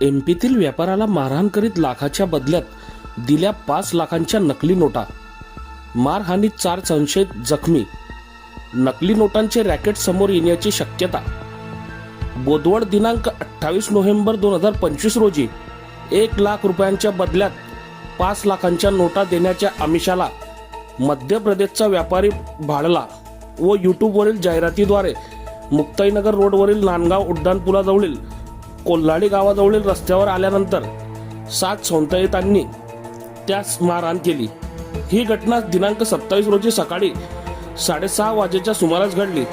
एमपीतील व्यापाराला मारहाण करीत लाखाच्या बदल्यात दिल्या पाच लाखांच्या नकली नोटा. मारहाणीत चार संशयित जखमी. नकली नोटांचे रॅकेट समोर येण्याची शक्यता. बोदवड दिनांक अठ्ठावीस नोव्हेंबर दोन हजार पंचवीस रोजी एक लाख रुपयांच्या बदल्यात पाच लाखांच्या नोटा देण्याच्या आमिषाला मध्य प्रदेशचा व्यापारी भाडला व यूट्यूबवरील जाहिरातीद्वारे मुक्ताईनगर रोडवरील नांदगाव उड्डाणपुलाजवळील कोल्हाडी गावाजवळील रस्त्यावर आल्यानंतर सात संतायितांनी त्यास मारहाण केली. ही घटना दिनांक सत्तावीस रोजी सकाळी साडेसहा वाजेच्या सुमारास घडली.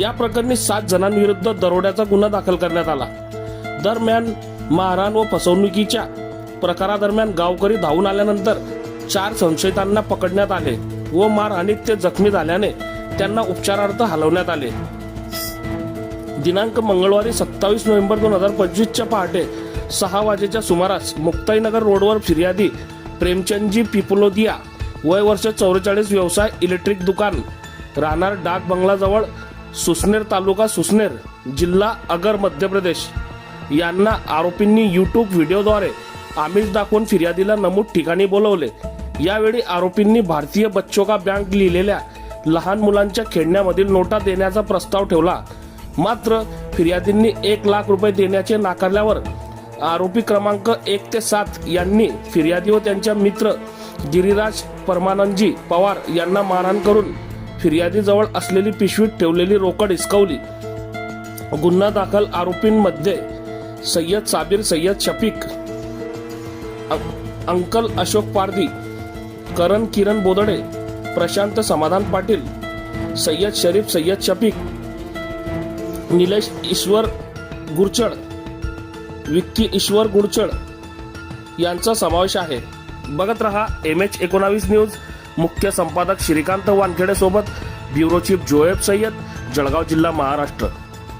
या प्रकरणी सात जणांविरुद्ध दरोड्याचा गुन्हा दाखल करण्यात आला. दरम्यान मारहाण व फसवणुकीच्या प्रकारादरम्यान गावकरी धावून आल्यानंतर चार संशयितांना पकडण्यात आले व मारहाणीत ते जखमी झाल्याने त्यांना उपचारार्थ हलवण्यात आले. दिनांक मंगळवारी सत्तावीस नोव्हेंबर दोन हजार पंचवीसच्या पहाटे सहा वाजेच्या सुमारास मुक्ताईनगर रोडवर फिर्यादी प्रेमचंदजी पिपलोदिया वय वर्ष चौवेचाळीस व्यवसाय इलेक्ट्रिक दुकान राहणार डाक बंगलाजवळ सुसनेर तालुका सुसनेर जिल्हा अगर मध्य प्रदेश. यांना आरोपींनी यूट्यूब व्हिडिओद्वारे आमिष दाखवून फिर्यादीला नमूद ठिकाणी बोलवले. यावेळी आरोपींनी भारतीय बच्चो का बँक लिहिलेल्या लहान मुलांच्या खेळण्यामधील नोटा देण्याचा प्रस्ताव ठेवला. मात्र फिर्यादींनी एक लाख रुपये देण्याचे नाकारल्यावर आरोपी क्रमांक एक ते सात यांनी फिर्यादी व त्यांच्या मित्र गिरिराज परमानंदजी पवार यांना मारहाण करून फिर्यादीजवळ असलेली पिशवीत ठेवलेली रोकड हिसकवली. गुन्हा दाखल आरोपींमध्ये सय्यद साबिर सय्यद शफीक अंकल अशोक पारधी करण किरण बोदडे प्रशांत समाधान पाटील सय्यद शरीफ सय्यद शफीक निलेश ईश्वर गुरचड विक्की ईश्वर गुरचड यांचा समावेश आहे. बघत रहा एम एच एकोणावीस न्यूज. मुख्य संपादक श्रीकांत वानखेडे सोबत ब्युरो चीफ जोएब सय्यद जळगाव जिल्हा महाराष्ट्र.